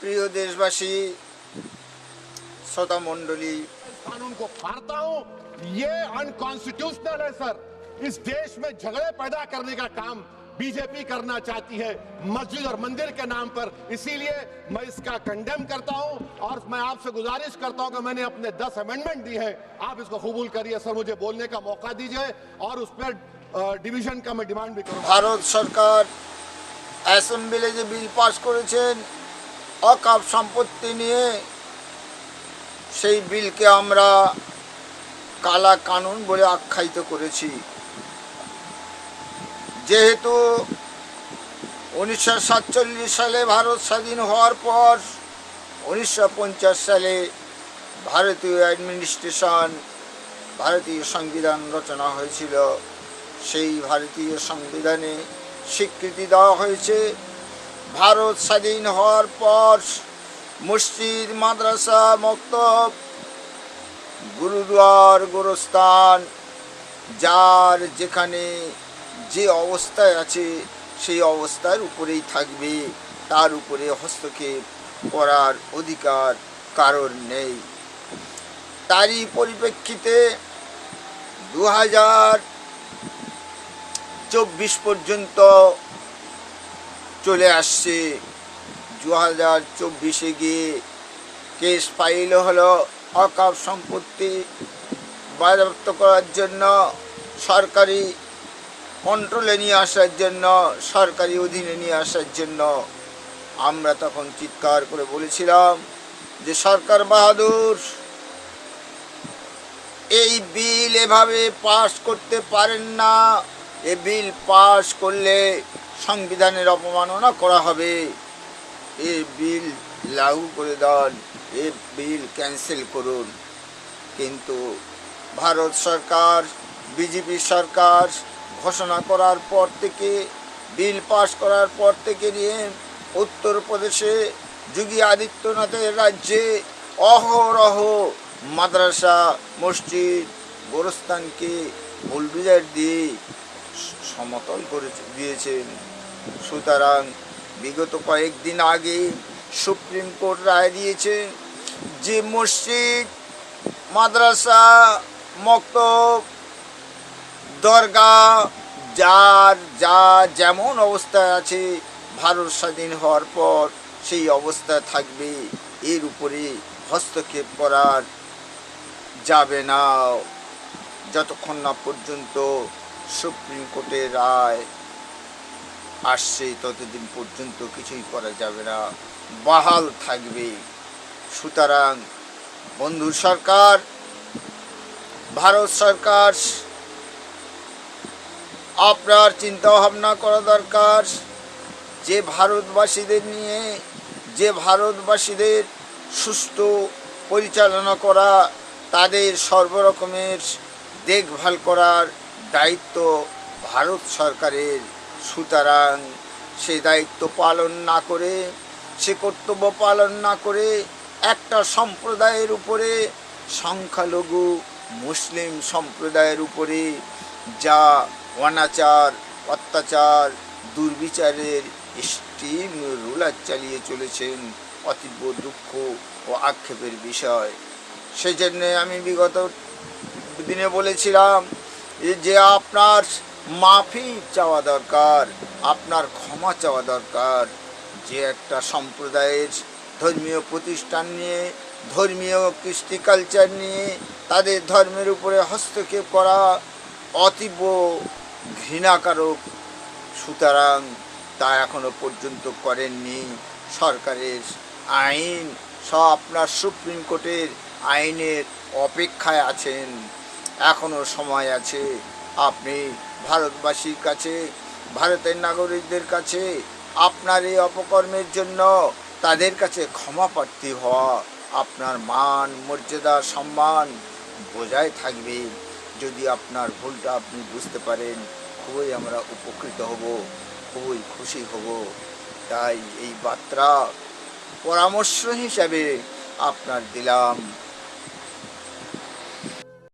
প্রিয় দেশবাসী শ্রোতা মণ্ডলী कानून को फाड़ता हूं ये अनकॉन्स्टिट्यूशनल है सर इस देश में झगड़े पैदा करने का काम बीजेपी करना चाहती है मस्जिद और मंदिर के नाम पर इसीलिए मैं इसका कंडेम करता हूं और मैं आपसे गुजारिश करता हूं कि मैंने अपने 10 अमेंडमेंट दी है आप इसको कबूल करिए सर मुझे बोलने का मौका दीजिए और उस पर डिवीजन का मैं डिमांड भी करूंगा ভারত সরকার অ্যাসেম্বলি যে বিল পাস করেছেন অকাপ সম্পত্তি নিয়ে সেই বিলকে আমরা কালা কানুন বলে আখ্যায়িত করেছি। যেহেতু উনিশশো সাতচল্লিশ সালে ভারত স্বাধীন হওয়ার পর, উনিশশো পঞ্চাশ সালে ভারতীয় অ্যাডমিনিস্ট্রেশন, ভারতীয় সংবিধান রচনা হয়েছিল। সেই ভারতীয় সংবিধানে স্বীকৃতি দেওয়া হয়েছে। ভারত স্বাধীন হওয়ার পর মসজিদ, মাদ্রাসা মক্তব গুরুদুয়ার গোরস্থান, যার যেখানে যে অবস্থায় আছে, সেই অবস্থার উপরেই থাকবে। তার উপরে হস্তক্ষেপ করার অধিকার কারোর নেই। তারই পরিপ্রেক্ষিতে দু হাজার চব্বিশ পর্যন্ত চলে আসছে। দু হাজার চব্বিশে গিয়ে কেস ফাইল হলো অকাপ সম্পত্তি বাজেয়াপ্ত করার জন্য, সরকারি কন্ট্রোলে নিয়ে আসার জন্য, সরকারি অধীনে নিয়ে আসার জন্য। আমরা তখন চিৎকার করে বলেছিলাম যে, সরকার বাহাদুর, এই বিল এভাবে পাস করতে পারেন না। এ বিল পাস করলে সংবিধানের অপমাননা করা হবে। এ বিল লাগু করে দেন এ বিল ক্যান্সেল করুন। কিন্তু ভারত সরকার, বিজেপি সরকার ঘোষণা করার পর থেকে, বিল পাস করার পর থেকে নিয়ে উত্তরপ্রদেশে যোগী আদিত্যনাথের রাজ্যে অহরহ মাদ্রাসা, মসজিদ, গোরস্থানকে বুলডুজার দিয়ে সমতল করে দিয়েছেন। সুতরাং বিগত কয়েকদিন আগে সুপ্রিম কোর্ট রায় দিয়েছে যে মসজিদ, মাদ্রাসা, মক্তব দরগা যার যা যেমন অবস্থায় আছে, ভারত স্বাধীন হওয়ার পর সেই অবস্থায় থাকবে। এর উপরে হস্তক্ষেপ করার যাবে না। যতক্ষণ না পর্যন্ত সুপ্রিম কোর্টের রায় আসছে, ততদিন পর্যন্ত কিছুই করা যাবে না। বাহাল থাকবে। সুতরাং বন্ধু সরকার, ভারত সরকার, আপনার চিন্তা ভাবনা করা দরকার। যে ভারতবাসীদের নিয়ে, যে ভারতবাসীদের সুস্থ পরিচালনা করা, তাদের সর্বরকমের দেখভাল করার দায়িত্ব ভারত সরকারের। সুতরাং সে দায়িত্ব পালন না করে, সে কর্তব্য পালন না করে একটা সম্প্রদায়ের উপরে, সংখ্যালঘু মুসলিম সম্প্রদায়ের উপরে যা অনাচার, অত্যাচার, দুর্বিচারের স্টিম রুলার চালিয়ে চলেছেন অতীব দুঃখ ও আক্ষেপের বিষয়। সেই জন্যে আমি বিগত দিনে বলেছিলাম যে আপনার মাফি চাওয়া দরকার, আপনার ক্ষমা চাওয়া দরকার, যে একটা সম্প্রদায়ের ধর্মীয় প্রতিষ্ঠান নিয়ে, ধর্মীয় কৃষ্টি কালচার নিয়ে তাদের ধর্মের উপরে হস্তক্ষেপ করা অতীব ঘৃণাকারক। সুতরাং তা এখনও পর্যন্ত করেননি সরকারের আইন। সব আপনার সুপ্রিম কোর্টের আইনের অপেক্ষায় আছেন। এখনও সময় আছে। আপনি ভারতবাসীর কাছে, ভারতের নাগরিকদের কাছে, আপনার এই অপকর্মের জন্য তাদের কাছে ক্ষমা প্রার্থী হওয়া আপনার মান, মর্যাদা, সম্মান বজায় থাকবে। যদি আপনার ভুলটা আপনি বুঝতে পারেন, খুবই আমরা উপকৃত হব, খুবই খুশি হব। তাই এই বার্তা পরামর্শ হিসাবে আপনার দিলাম।